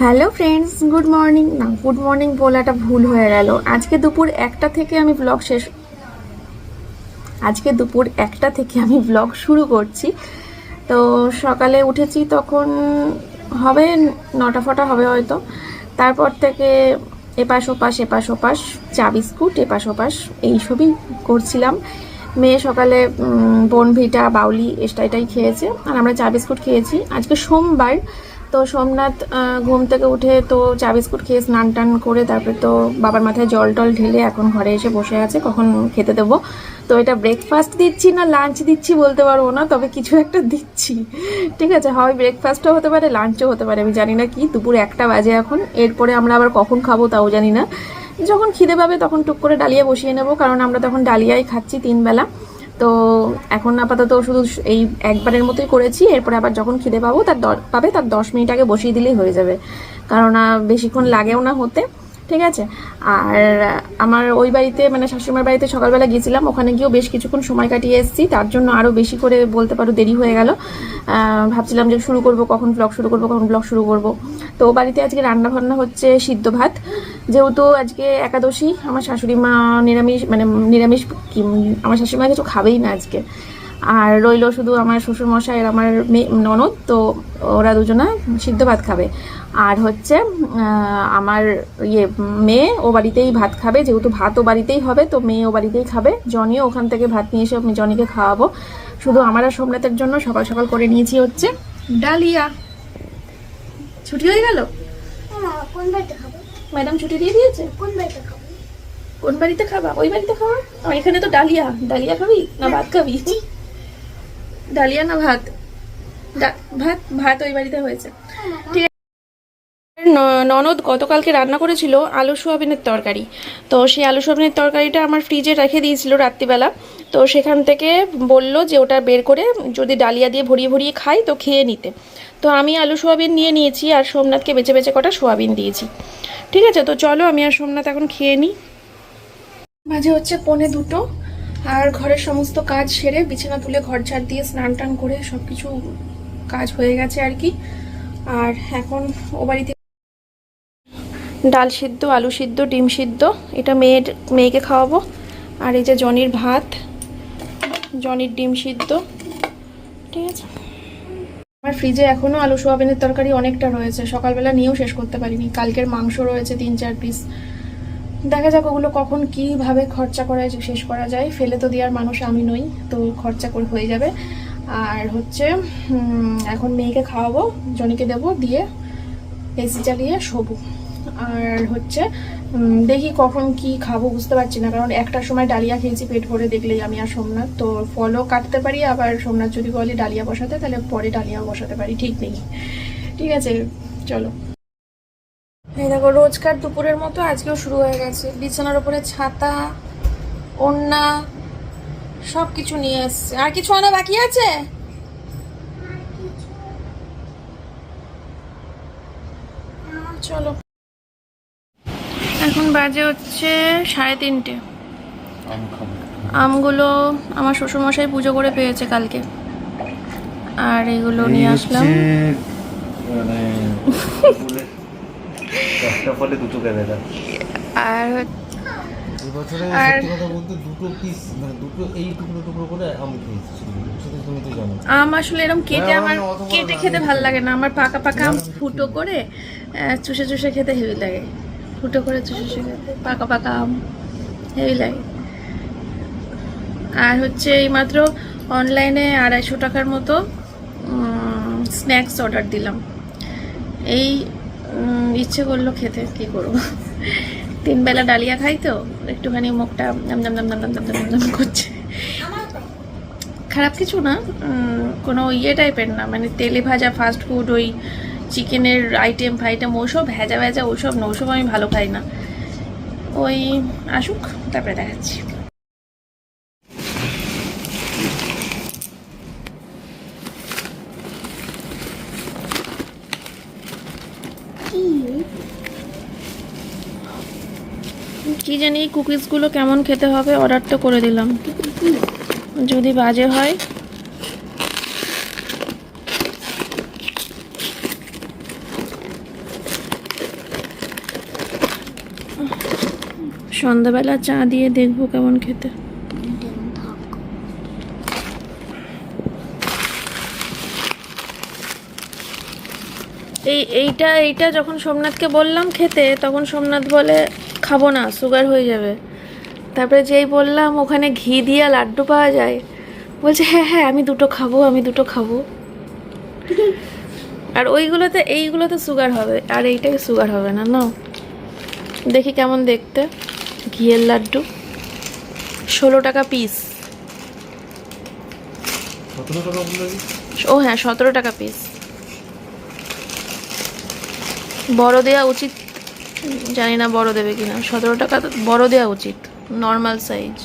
Hello friends, good morning. না, good morning বলাটা ভুল হয়ে গেল। আজকে দুপুর একটা থেকে আমি ব্লগ শেষ আজকে দুপুর একটা থেকে আমি ব্লগ শুরু করছি। তো সকালে উঠেছি তখন হবে নটা ফটা হবে হয়তো। তারপর থেকে এপাশ ওপাশ এপাশ ওপাশ, চা বিস্কুট, এপাশ ওপাশ এইসবই করছিলাম। মেয়ে সকালে বনভিটা, বাউলি এটাই খেয়েছে। আর আমরা চা বিস্কুট খেয়েছি। আজকে সোমবার তো সোমনাথ ঘুম থেকে উঠে তো চা বিস্কুট খেয়ে স্নান টান করে তারপরে তো বাবার মাথায় জল টল ঢেলে এখন ঘরে এসে বসে আছে, কখন খেতে দেবো? তো এটা ব্রেকফাস্ট দিচ্ছি না লাঞ্চ দিচ্ছি বলতে পারব না, তবে কিছু একটা দিচ্ছি। ঠিক আছে হয় ব্রেকফাস্টও হতে পারে লাঞ্চও হতে পারে, আমি জানি না কি, দুপুর একটা বাজে এখন, এরপরে আমরা আবার কখন খাব তাও জানি না। যখন খিদে পাবে তখন টুক করে ডালিয়া বসিয়ে নেব, কারণ আমরা তখন ডালিয়াই খাচ্ছি তিন বেলা তো এখন আপাতত শুধু এই একবারের মতোই করেছি, এরপরে আবার যখন খিদে পাবো তার পাবে, তার দশ মিনিট আগে বসিয়ে দিলেই হয়ে যাবে। কারণ বেশিক্ষণ লাগেও না হতে। ঠিক আছে? আর আমার ওই বাড়িতে মানে শাশুড়িমার বাড়িতে সকালবেলা গিয়েছিলাম, ওখানে গিয়েও বেশ কিছুক্ষণ সময় কাটিয়ে এসেছি, তার জন্য আরও বেশি করে বলতে পারো দেরি হয়ে গেল। ভাবছিলাম যে শুরু করব, কখন ব্লগ শুরু করব, কখন ব্লগ শুরু করব। তো বাড়িতে আজকে রান্না বান্না হচ্ছে সিদ্ধ ভাত। যেহেতু আজকে একাদশী, আমার শাশুড়ি মা নিরামিষ মানে নিরামিষ আমার শাশুড়ি মা কিছু খাবেই না আজকে। আর রইল শুধু আমার শ্বশুর মশাই আর আমার ননদ তো ওরা দুজনা সিদ্ধ ভাত খাবে। আর হচ্ছে আমার ইয়ে মেয়ে ও বাড়িতেই ভাত খাবে যেহেতু ভাত ও বাড়িতেই হবে তো মেয়ে ও বাড়িতেই খাবে। জনিও ওখান থেকে ভাত নিয়ে এসে আমি জনিকে খাওয়াবো। শুধু আমার আর সোমনাথের জন্য সকাল সকাল করে নিয়েছি হচ্ছে। ডালিয়া। ছুটি হয়ে গেল? কোন বাড়িতে খাব? ম্যাডাম ছুটি দিয়ে দিয়েছে? কোন বাড়িতে খাব? কোন বাড়িতে খাবা? ওই বাড়িতে খাবা আর এখানে তো ডালিয়া। ডালিয়া খাবি? না ভাত খাবি? ডালিয়া না ভাত? ভাত ভাত ওই বাড়িতে হয়েছে। ঠিক আছে। ননদ গতকালকে রান্না করেছিল আলু সোয়াবিনের তরকারি। তো সেই আলু সোয়াবিনের তরকারিটা আমার ফ্রিজে রেখে দিয়েছিল রাত্রিবেলা। তো সেখান থেকে বলল যে ওটা বের করে যদি ডালিয়া দিয়ে ভরিয়ে ভরিয়ে খাই তো খেয়ে নিতে। তো আমি আলু সোয়াবিন নিয়ে নিয়েছি আর সোমনাথকে বেছে বেছে কটা সোয়াবিন দিয়েছি। ঠিক আছে? তো চলো আমি আর সোমনাথ এখন খেয়ে নিই। মাঝে হচ্ছে পৌনে দুটো। আর ঘরের সমস্ত কাজ সেরে বিছানা তুলে ঘর ঝাড় দিয়ে স্নান টান করে সব কিছু কাজ হয়ে গেছে আর কি। আর এখন ও বাড়িতে ডাল সিদ্ধ, আলু সিদ্ধ, ডিম সিদ্ধ, এটা মেয়ের, মেয়েকে খাওয়াবো। আর এই যে জনির ভাত, জনির ডিম সিদ্ধ, ঠিক আছে? আমার ফ্রিজে এখনও আলু সোয়াবিনের তরকারি অনেকটা রয়েছে, সকালবেলা নিয়েও শেষ করতে পারিনি। কালকের মাংস রয়েছে তিন চার পিস দেখা যাক ওগুলো কখন কীভাবে খরচা করা যায়, শেষ করা যায়। ফেলে তো দেওয়ার মানুষ আমি নই, তো খরচা করে হয়ে যাবে। আর হচ্ছে এখন মেয়েকে খাওয়াবো, জনিকে দেবো, দিয়ে এসি চালিয়ে শোবো। আর হচ্ছে দেখি কখন কি খাব, বুঝতে পারছি না। কারণ একটার সময় ডালিয়া খেয়েছি, পেট ভরে দেখলেই আমি আর সোমনাথ। তো ফলও কাটতে পারি, আবার সোমনাথ যদি বলে ডালিয়া বসাতে, তাহলে পরে ডালিয়াও বসাতে পারি, ঠিক নেই। ঠিক আছে, চলো। এই দেখো রোজকার দুপুরের মতো আজকেও শুরু হয়ে গেছে। বিছানার উপরে ছাতা ওন্না সব কিছু নিয়ে এসছে আর কিছু আনা বাকি আছে? চলো। এখন বাজে হচ্ছে সাড়ে তিনটে। আমগুলো আমার শ্বশুরমশাই পুজো করে পেয়েছে কালকে। আর এগুলো নিয়ে আসলাম। মানে একটা ফলে দুটো ক্যামেরা আর এবছরে আর- সত্যি কথা বলতে দুটো পিস মানে দুটো এই টুকরো টুকরো করে আম খেয়েছি সেটা তুমি তো জানো। আম আসলে এরকম কেটে হ্যাঁ, আমার কেটে খেতে ভালো লাগে না। আমার পাকা পাকা আম ফুটো করে চুষে চুষে খেতে হেভি লাগে। ফুটো করে চুষে চুষে খেতে। পাকা পাকা আম হেভি লাগে। আর হচ্ছে এইমাত্র অনলাইনে আড়াইশো টাকার মতো স্ন্যাক্স অর্ডার দিলাম। এই ইচ্ছে করল খেতে, কি করব? তিন বেলা ডালিয়া খাই তো, একটুখানি মুখটা নাম নাম নাম নাম নাম নাম নাম করছে। খারাপ কিছু না কোনো ইয়ে টাইপের না মানে তেলে ভাজা ফাস্ট ফুড ওই চিকেনের আইটেম ফাইটেম ওসব ভেজা ভেজা, ওসব না, ওসব আমি ভালো খাই না। ওই আসুক, তারপরে দেখাচ্ছি। কি জানি কুকিজগুলো কেমন খেতে হবে অর্ডার তো করে দিলাম। যদি বাজে হয়। সন্ধ্যাবেলা চা দিয়ে দেখব কেমন খেতে। এই এইটা এইটা যখন সোমনাথকে বললাম খেতে, তখন সোমনাথ বলে খাব না সুগার হয়ে যাবে। তারপরে যেই বললাম ওখানে ঘি দিয়ে লাড্ডু পাওয়া যায়? বলছে হ্যাঁ হ্যাঁ আমি দুটো খাব আমি দুটো খাব। আর ওইগুলোতে এইগুলোতে সুগার হবে আর এইটাই সুগার হবে না না? দেখি কেমন দেখতে। ঘিয়ের লাড্ডু। ষোলো টাকা পিস ও হ্যাঁ সতেরো টাকা পিস বড় দেওয়া উচিত জানি না বড় দেবে কিনা। সতেরো টাকা বড় দেওয়া উচিত নর্মাল সাইজ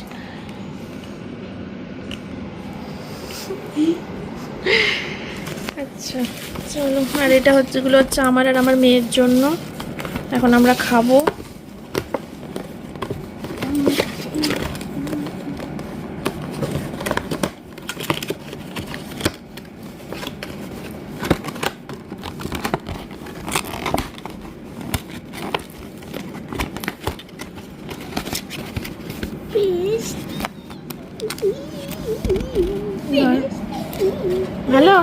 আচ্ছা চলো। আর এটা হচ্ছে হচ্ছে আমার আর আমার মেয়ের জন্য। এখন আমরা খাব প্লিজ ভালো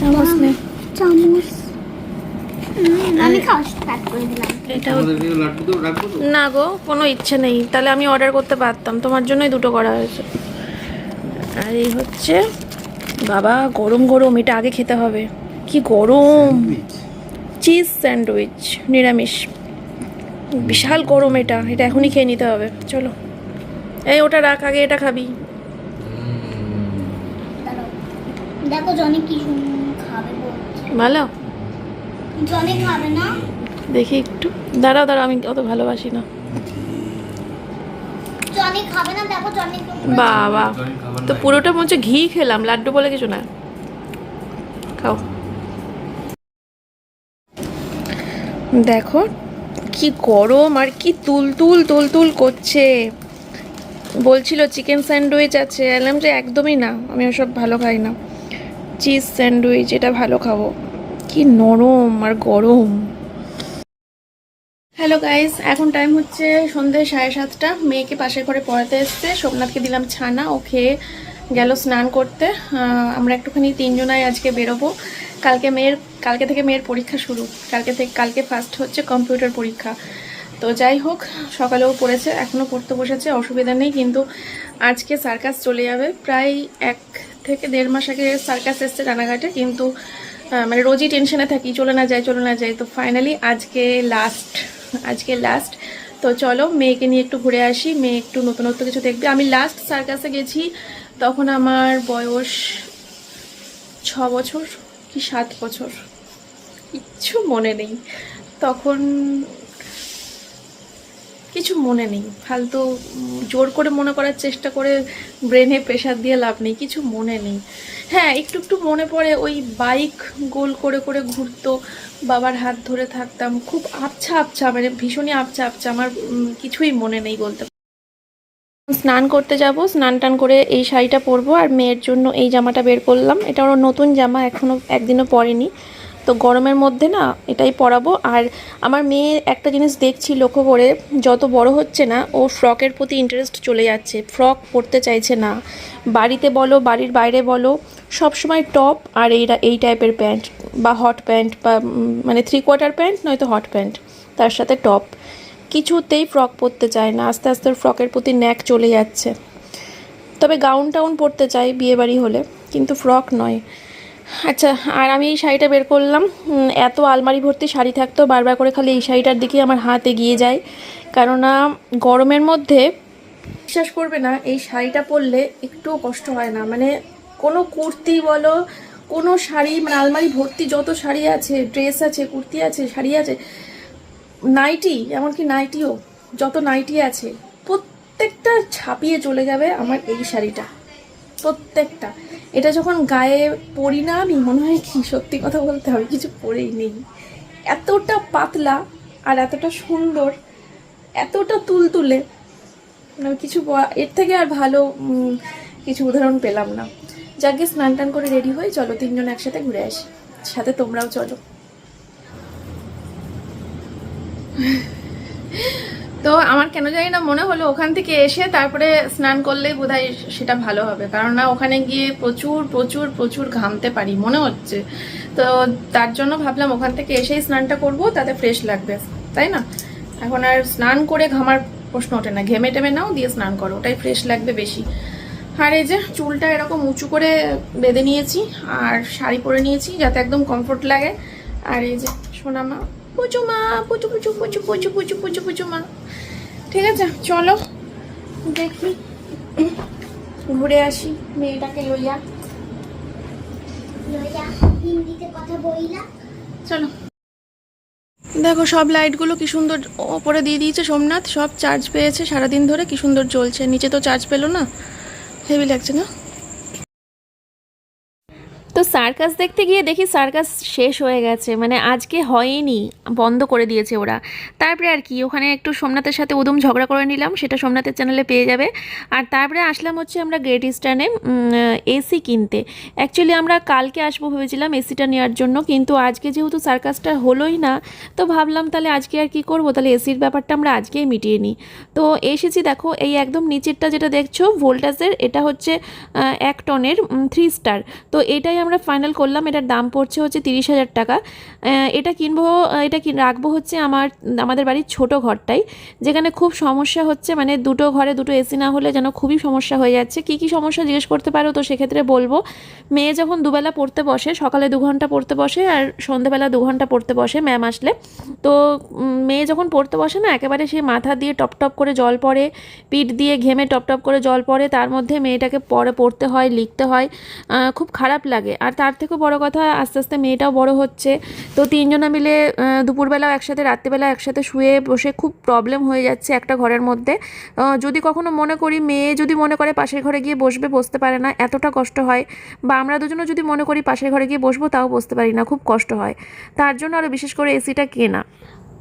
চামচ নে চামচ আমি খাওয়া স্টার্ট করে দিলাম এটা আমাদের কি লাড্ডু তো রাখব তো না গো কোনো ইচ্ছে নেই। তাহলে আমি অর্ডার করতে পারতাম। তোমার জন্যই দুটো করা হয়েছে। আর এই হচ্ছে বাবা গরম গরম এটা আগে খেতে হবে। কি গরম! চিজ স্যান্ডউইচ নিরামিষ। বিশাল গরম এটা এটা এখনই খেয়ে নিতে হবে। চলো। এই ওটা রাখ আগে এটা খাবি। দেখো জনি কি খাবে ভালো? জনি খাবে না? দেখি একটু। দাঁড়াও দাঁড়াও আমি অত ভালোবাসি না। জনি খাবে না দেখো জনি বাবা তো পুরোটা মনে ঘি খেলাম লাড্ডু বলে কিছু না। খাও। দেখো কি গরম আর কি তুলতুল তুলতুল করছে। বলছিল চিকেন স্যান্ডউইচ আছে। এলাম যে একদমই না আমি ওসব ভালো খাই না। চিজ স্যান্ডউইচ এটা ভালো খাব। কি নরম আর গরম। হ্যালো গাইস এখন টাইম হচ্ছে সন্ধ্যে সাড়ে সাতটা। মেয়েকে পাশে করে পড়াতে এসছে। সোমনাথকে দিলাম ছানা। ও খেয়ে গেল স্নান করতে। আমরা একটুখানি তিনজনাই আজকে বেরোবো। কালকে মেয়ের, কালকে থেকে মেয়ের পরীক্ষা শুরু। কালকে থেকে, কালকে ফার্স্ট হচ্ছে কম্পিউটার পরীক্ষা। তো যাই হোক, সকালেও পড়েছে এখনও পড়তে বসেছে। অসুবিধা নেই, কিন্তু আজকে সার্কাস চলে যাবে। প্রায় এক থেকে দেড় মাস আগে সার্কাস এসছে রানাঘাটে, কিন্তু মানে রোজই টেনশনে থাকি। চলে না যায় চলে না যায় তো ফাইনালি আজকে লাস্ট আজকে লাস্ট তো চলো, মেয়েকে নিয়ে একটু ঘুরে আসি, মেয়ে একটু নতুনত্ব কিছু দেখবে। আমি লাস্ট সার্কাসে গেছি, তখন আমার বয়স ছ বছর কি সাত বছর? কিচ্ছু মনে নেই। তখন কিছু মনে নেই। ফালতু জোর করে মনে করার চেষ্টা করে ব্রেনে প্রেশার দিয়ে লাভ নেই, কিছু মনে নেই। হ্যাঁ একটু একটু মনে পড়ে ওই বাইক গোল করে করে ঘুরতো, বাবার হাত ধরে থাকতাম, খুব আবছা আবছা মানে ভীষণই আবছা আবছা, আমার কিছুই মনে নেই বলতে। স্নান করতে যাব, স্নান টান করে এই শাড়িটা পরবো, আর মেয়ের জন্য এই জামাটা বের করলাম। এটা ওর নতুন জামা এখনও একদিনও পরেনি। তো গরমের মধ্যে না এটাই পরাবো। আর আমার মেয়ে একটা জিনিস দেখছি লক্ষ্য করে, যত বড় হচ্ছে না, ও ফ্রকের প্রতি ইন্টারেস্ট চলে যাচ্ছে। ফ্রক পরতে চাইছে না। বাড়িতে বলো, বাড়ির বাইরে বলো সব সময় টপ আর এই এই টাইপের প্যান্ট বা হট প্যান্ট বা মানে থ্রি কোয়ার্টার প্যান্ট নয়তো হট প্যান্ট তার সাথে টপ কিছুতেই ফ্রক পরতে চায় না। আস্তে আস্তে ফ্রকের প্রতি ন্যাক চলে যাচ্ছে। তবে গাউন টাউন পরতে চাই বিয়েবাড়ি হলে, কিন্তু ফ্রক নয়। আচ্ছা আর আমি এই শাড়িটা বের করলাম। এত আলমারি ভর্তি শাড়ি থাকতো, বারবার করে খালি এই শাড়িটার দিকে আমার হাত এগিয়ে যায়। কেননা, গরমের মধ্যে বিশ্বাস করবে না, এই শাড়িটা পরলে একটুও কষ্ট হয় না। মানে কোনো কুর্তি বলো, কোনো শাড়ি মানে আলমারি ভর্তি যত শাড়ি আছে, ড্রেস আছে, কুর্তি আছে, শাড়ি আছে, নাইটি, এমনকি নাইটিও, যত নাইটি আছে, প্রত্যেকটা ছাপিয়ে চলে যাবে আমার এই শাড়িটা। প্রত্যেকটা। এটা যখন গায়ে পরি না আমি, মনে হয় কি, সত্যি কথা বলতে হবে, কিছু পরেই নেই। এতটা পাতলা আর এতটা সুন্দর, এতটা তুলতুলে, আমি কিছু এর থেকে আর ভালো কিছু উদাহরণ পেলাম না। যাকে স্নান টান করে রেডি হয়ে চলো তিনজন একসাথে ঘুরে আসি। সাথে তোমরাও চলো। তো আমার কেন জানি না মনে হলো ওখান থেকে এসে তারপরে স্নান করলেই বোধহয় সেটা ভালো হবে। কারণ না, ওখানে গিয়ে প্রচুর প্রচুর প্রচুর ঘামতে পারি, মনে হচ্ছে। তো তার জন্য ভাবলাম ওখান থেকে এসেই স্নানটা করব, তাতে ফ্রেশ লাগবে, তাই না? এখন আর স্নান করে ঘামার প্রশ্ন ওঠে না। ঘেমে টেমে নাও, দিয়ে স্নান করো, ওটাই ফ্রেশ লাগবে বেশি। আর এই যে চুলটা এরকম উঁচু করে বেঁধে নিয়েছি, আর শাড়ি পরে নিয়েছি, যাতে একদম কমফোর্ট লাগে। আর এই যে সোনামা পুচু মা পুচু পুচু পুচু পুচু পুচু পুচু পুচু মা ঠিক আছে চলো। দেখি। ঘুরে আসি মেয়েটাকে লইয়া। চলো। দেখো সব লাইটগুলো কি সুন্দর ওপরে দিয়ে দিয়েছে সোমনাথ। সব চার্জ পেয়েছে সারাদিন ধরে কি সুন্দর জ্বলছে। নিচে তো চার্জ পেল না। হেভি লাগছে না? সার্কাস দেখতে গিয়ে দেখি সার্কাস শেষ হয়ে গেছে মানে আজকে হয়নি, বন্ধ করে দিয়েছে ওরা। তারপরে আর কি, ওখানে একটু সোমনাথের সাথে উদম ঝগড়া করে নিলাম, সেটা সোমনাথের চ্যানেলে পেয়ে যাবে। আর তারপরে আসলাম হচ্ছে আমরা গ্রেট ইস্টার্নে এসি কিনতে। অ্যাকচুয়ালি আমরা কালকে আসব ভেবেছিলাম এসিটা নেওয়ার জন্য, কিন্তু আজকে যেহেতু সার্কাসটা হলোই না, তো ভাবলাম তাহলে আজকে আর কি করব? তাহলে এসির ব্যাপারটা আমরা আজকেই মিটিয়ে নিই। তো এসেছি দেখো, এই একদম নিচেরটা যেটা দেখছ ভোল্টাসের এটা হচ্ছে এক টনের থ্রি স্টার তো এটাই আমরা ফাইনাল করলাম, এটার দাম পড়ছে হচ্ছে তিরিশ হাজার টাকা। এটা কিনবো এটা রাখব হচ্ছে আমার, আমাদের বাড়ির ছোট ঘরটাই, যেখানে খুব সমস্যা হচ্ছে মানে দুটো ঘরে দুটো এসি না হলে যেন খুবই সমস্যা হয়ে যাচ্ছে। কী কী সমস্যা জিজ্ঞেস করতে পারো তো সেক্ষেত্রে বলব, মেয়ে যখন দুবেলা পড়তে বসে, সকালে দু ঘণ্টা পড়তে বসে আর সন্ধেবেলা দু ঘণ্টা পড়তে বসে ম্যাম আসলে, তো মেয়ে যখন পড়তে বসে না, একেবারে সে মাথা দিয়ে টপ টপ করে জল পড়ে, পিঠ দিয়ে ঘেমে টপ টপ করে জল পড়ে, তার মধ্যে মেয়েটাকে পড়ে পড়তে হয়, লিখতে হয় খুব খারাপ লাগে। আর তার থেকেও বড় কথা, আস্তে আস্তে মেয়েটাও বড় হচ্ছে। তো তিনজনা মিলে দুপুরবেলাও একসাথে রাত্রিবেলা একসাথে শুয়ে বসে খুব প্রবলেম হয়ে যাচ্ছে একটা ঘরের মধ্যে। যদি কখনো মনে করি, মেয়ে যদি মনে করে পাশের ঘরে গিয়ে বসবে, বসতে পারে না, এতটা কষ্ট হয়। বা আমরা দুজনও যদি মনে করি পাশের ঘরে গিয়ে বসবো, তাও বসতে পারি না, খুব কষ্ট হয়। তার জন্য আরও বিশেষ করে এসিটা কেনা।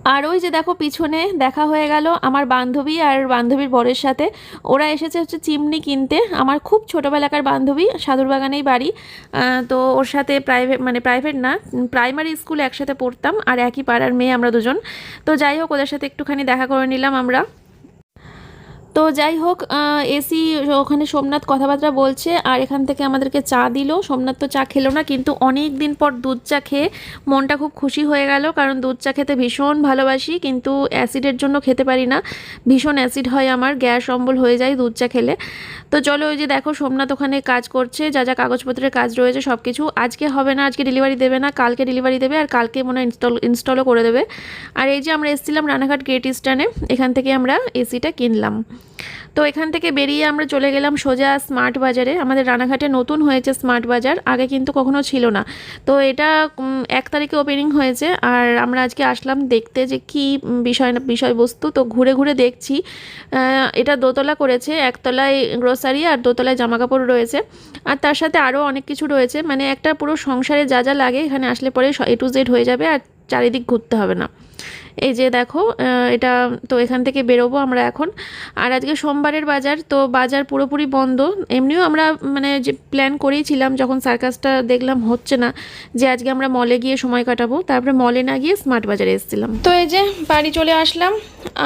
আর ওই যে দেখো পিছনে দেখা হয়ে গেল আমার বান্ধবী আর বান্ধবীর বরের সাথে। ওরা এসেছে হচ্ছে চিমনি কিনতে। আমার খুব ছোটোবেলাকার বান্ধবী সাদুরবাগানেই বাড়ি। তো ওর সাথে প্রাইভেট মানে প্রাইভেট না প্রাইমারি স্কুলে একসাথে পড়তাম আর একই পাড়ার মেয়ে আমরা দুজন। তো যাই হোক, ওদের সাথে একটুখানি দেখা করে নিলাম আমরা। তো যাই হোক এসি ওখানে সোমনাথ কথাবার্তা বলছে আর এখান থেকে আমাদেরকে চা দিল। সোমনাথ তো চা খেলো না, কিন্তু অনেক দিন পর দুধ চা খেয়ে মনটা খুব খুশি হয়ে গেল, কারণ দুধ চা খেতে ভীষণ ভালোবাসি, কিন্তু অ্যাসিডের জন্য খেতে পারি না। ভীষণ অ্যাসিড হয় আমার, গ্যাস অম্বল হয়ে যায় দুধ চা খেলে। তো চলো ওই যে দেখো, সোমনাথ ওখানে কাজ করছে, যা যা কাগজপত্রের কাজ রয়েছে সব কিছু। আজকে হবে না, আজকে ডেলিভারি দেবে না, কালকে ডেলিভারি দেবে আর কালকে মনে হয় ইনস্টল ইনস্টলও করে দেবে। আর এই যে আমরা এসেছিলাম রানাঘাট গ্রেট ইস্টার্নে এখান থেকে আমরা এসিটা কিনলাম। তো এখান থেকে বেরিয়ে আমরা চলে গেলাম সোজা স্মার্ট বাজারে। আমাদের রানাঘাটে নতুন হয়েছে স্মার্ট বাজার, আগে কিন্তু কখনো ছিল না। তো এটা এক তারিখে ওপেনিং হয়েছে আর আমরা আজকে আসলাম দেখতে যে কি বিষয়, বিষয়বস্তু। তো ঘুরে ঘুরে দেখছি এটা দোতলা করেছে, একতলায় গ্রোসারি আর দোতলায় জামাকাপড় রয়েছে। আর তার সাথে আরও অনেক কিছু রয়েছে। মানে একটা পুরো সংসারে যা যা লাগে, এখানে আসলে পরে এ টু জেড হয়ে যাবে আর চারিদিক ঘুরতে হবে না। এই যে দেখো এটা তো এখান থেকে বেরোবো আমরা এখন। আর আজকে সোমবারের বাজার, তো বাজার পুরোপুরি বন্ধ। এমনিও আমরা মানে যে প্ল্যান করেইছিলাম, যখন সার্কাসটা দেখলাম, হচ্ছে না, যে আজকে আমরা মলে গিয়ে সময় কাটাবো। তারপরে মলে না গিয়ে স্মার্ট বাজারে এসেছিলাম। তো এই যে বাড়ি চলে আসলাম,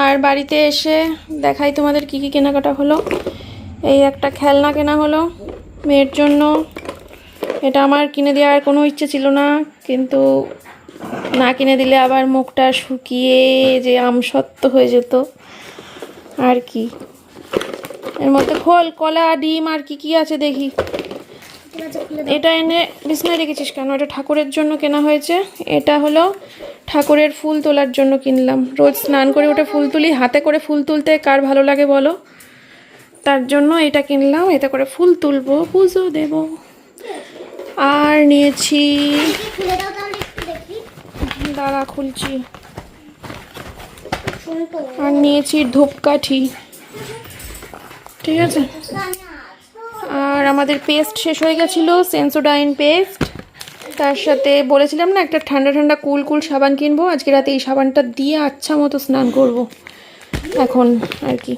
আর বাড়িতে এসে দেখাই তোমাদের কি কি কেনাকাটা হলো। এই একটা খেলনা কেনা হলো, মেয়ের জন্য। এটা আমার কিনে দেওয়ার কোনো ইচ্ছে ছিল না, কিন্তু না কিনে দিলে আবার মুখটা শুকিয়ে যে আম আমসত্ব হয়ে যেত। আর কি? এর মধ্যে খোল, কলা, ডিম আর কি কি আছে দেখি। এটা এনে বিছনায় রেখেছিস কেন? এটা ঠাকুরের জন্য কেনা হয়েছে। এটা হলো ঠাকুরের ফুল তোলার জন্য কিনলাম। রোজ স্নান করে ওটা ফুল তুলি, হাতে করে ফুল তুলতে কার ভালো লাগে বলো? তার জন্য এটা কিনলাম, এতে করে ফুল তুলবো, পুজো দেব। আর নিয়েছি খুলে দাও তাহলে একটু দেখি দাঁড়া খুলছি। আর নিয়েছি ধূপকাঠি। ঠিক আছে? আর আমাদের পেস্ট শেষ হয়ে গেছিল সেন্সোডাইন পেস্ট তার সাথে বলেছিলাম না একটা ঠান্ডা ঠান্ডা কুল কুল সাবান কিনবো। আজকে রাতে এই সাবানটা দিয়ে আচ্ছা মতো স্নান করব। এখন আর কি।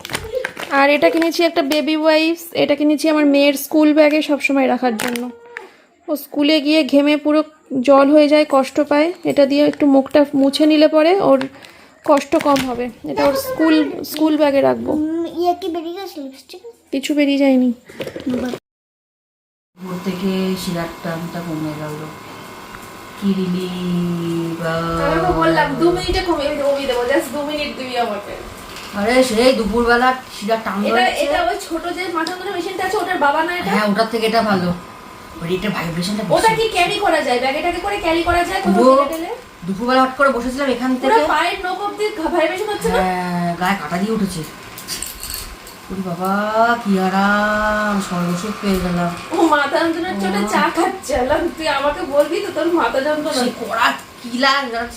আর এটা কিনেছি একটা বেবি ওয়াইপস এটা কিনেছি আমার মেয়ের স্কুল ব্যাগে সবসময় রাখার জন্য। ও স্কুলে গিয়ে ঘেমে পুরো জল হয়ে যায় কষ্ট পায়। এটা দিয়ে একটু মুখটা মুছে নিলে পরে ওর কষ্ট কম হবে। এটা ওর স্কুল স্কুল ব্যাগে রাখব। ইয়ে কিছু বেরিয়ে যায়নি। ভোর থেকে শিরার টানটা কমে গেল। কিরিলি বা বললাম দু মিনিটে কমিয়ে কমিয়ে দেবো জাস্ট দু মিনিট দিবি আমাকে। আরে সেই দুপুরবেলা শিরার টান এটা এটা ওই ছোট যে মাথা ধরে মেশিনটা আছে ওটার বাবা না এটা? হ্যাঁ ওটার থেকে এটা ভালো। ওর এটা ভাইব্রেশনটা ওটা কি ক্যারি করা যায়? ব্যাগে টাগে করে ক্যারি করা যায় পুরো গেলে? দুপুরবেলা হট করে বসেছিলাম এখান পুরো থেকে। পায়ের নখ অব্দি ভাইব্রেশন হচ্ছে না? হ্যাঁ গায়ে কাটা দিয়ে উঠেছে। ওরে বাবা কি আরাম সর্বসুখ পেয়ে গেলাম। ও মাথা যন্ত্রণার চোটে চা খাচ্ছে আলাম তুই আমাকে বলবি তো তোর মাথা যন্ত্রণা। সেই কড়া কিলা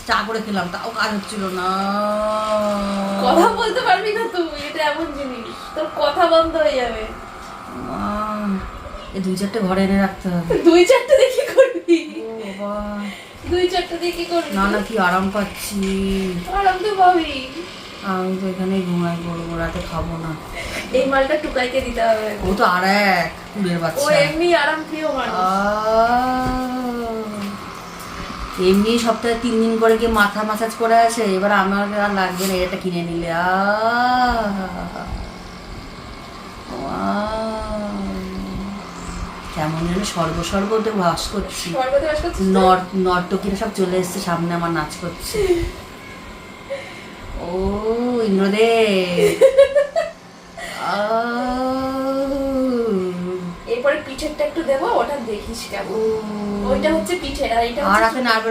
চা করে খেলাম তাও কাজ হচ্ছিল না। কথা বলতে পারবি না তুই এটা এমন জিনিস। তোর কথা বন্ধ হয়ে যাবে। মা, এই দুই চারটে ঘরে এনে রাখতে হবে। দুই চারটে কি করবি? দুই চারটে কি করবি? না না কি আরাম পাচ্ছি। আরাম তো পাবি। আমি তো এখানেই ঘুমাই পড়ব রাতে খাব না। এই মালটা টুকাইকে দিতে হবে। ও তো আর এক কুড়ের ও এমনি আরাম প্রিয় মানুষ। এমনি সপ্তাহে তিন দিন করে গিয়ে মাথা মাসাজ করে আসে এবার আমার আর লাগবে না এটা কিনে নিলে। আহ, আহ, কেমন যেন সর্ব সর্বতে বাস করছি। নর্তকীরা সব চলে এসছে সামনে আমার নাচ করছে। ও ইন্দ্রদেব। এরপরে পিঠেরটা একটু দেবো ওটা দেখিস কেমন। ওইটা হচ্ছে পিঠের আর এইটা আর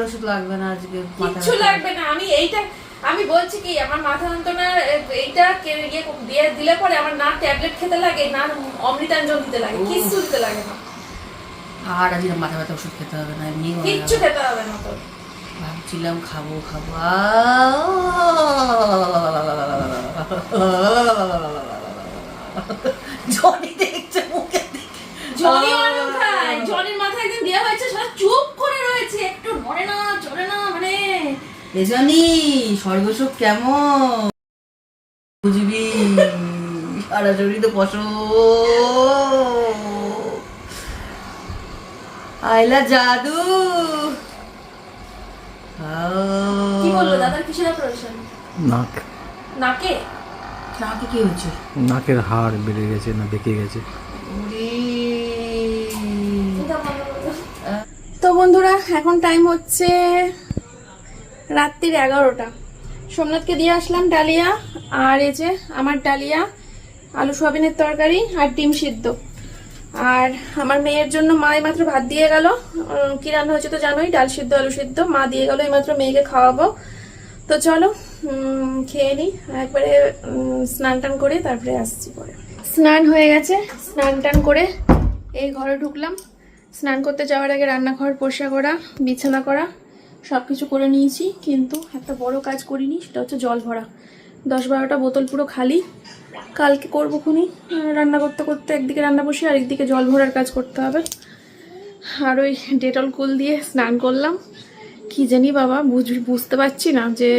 ওষুধ লাগবে না আজকে কিচ্ছু লাগবে না আমি এইটা আমি বলছি কি আমার মাথা যন্ত্রণা এইটা কে- ইয়ে দিয়ে দিলে পরে আমার না ট্যাবলেট খেতে লাগে না অমৃতাঞ্জন দিতে লাগে কিচ্ছু দিতে লাগে না। আর আজকে মাথা ব্যথা ওষুধ খেতে হবে না এমনি কিচ্ছু খেতে হবে না তোর ভাবছিলাম খাব খাব। জনি দেখছে মুখে জনি অনেক খায় জনির মাথায় একদিন দেওয়া হয়েছে সেটা চুপ করে রয়েছে। একটু নড়ে না চলে না মানে এ জনি সর্বসুখ কেমন? বুঝবি? সারা শরীর তো পশো আইলা জাদু। কি বলল দাদার কিসের অপারেশন নাক। নাকে? নাকি কি হয়েছে? নাকের হাড় বেড়ে গেছে না বেঁকে গেছে। তো বন্ধুরা এখন টাইম হচ্ছে রাত্রির এগারোটা। সোমনাথকে দিয়ে আসলাম ডালিয়া আর এই যে আমার ডালিয়া আলু সোয়াবিনের তরকারি আর ডিম সিদ্ধ। আর আমার মেয়ের জন্য মা মাত্র ভাত দিয়ে গেল। কি রান্না হয়েছে তো জানোই? ডাল সিদ্ধ, আলু সিদ্ধ। মা দিয়ে গেল এইমাত্র মেয়েকে খাওয়াবো। তো চলো খেয়ে নিই একবারে স্নান টান করে তারপরে আসছি পরে। স্নান হয়ে গেছে। স্নান টান করে এই ঘরে ঢুকলাম। স্নান করতে যাওয়ার আগে রান্নাঘর পরিষ্কার করা, বিছানা করা সব কিছু করে নিয়েছি। কিন্তু একটা বড় কাজ করিনি, সেটা হচ্ছে জল ভরা। দশ বারোটা বোতল পুরো খালি। কালকে করব খুনি। রান্না করতে করতে একদিকে রান্না বসে, আর একদিকে জল ভরার কাজ করতে হবে। আর ওই ডেটল কুল দিয়ে স্নান করলাম। কি জানি বাবা, বুঝ বুঝতে পারছি না যে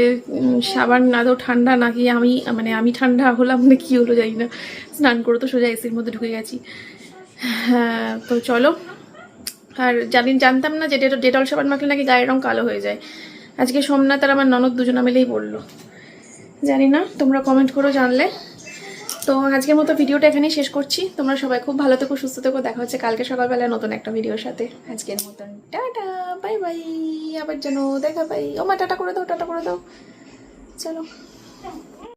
সাবান আদৌ ঠান্ডা নাকি আমি মানে আমি ঠান্ডা হলাম না কি হলো জানি না। স্নান করে তো সোজা এসির মধ্যে ঢুকে গেছি। হ্যাঁ তো চলো। আর জানি, জানতাম না যে ডেটল ডেটল সাবান মাখলে নাকি গায়ের রং কালো হয়ে যায়। আজকে সোমনাথ আর আমার ননদ দুজনা মিলেই বলল। জানি না, তোমরা কমেন্ট করো জানলে। তো আজকের মতো ভিডিওটা এখানেই শেষ করছি। তোমরা সবাই খুব ভালো থেকো, সুস্থ থেকো, দেখা হচ্ছে কালকে সকালবেলা নতুন একটা ভিডিওর সাথে। আজকের মতন, টাটা বাই বাই আবার যেন দেখা পাই। ও মা টাটা করে দাও, টাটা করে দাও। চলো।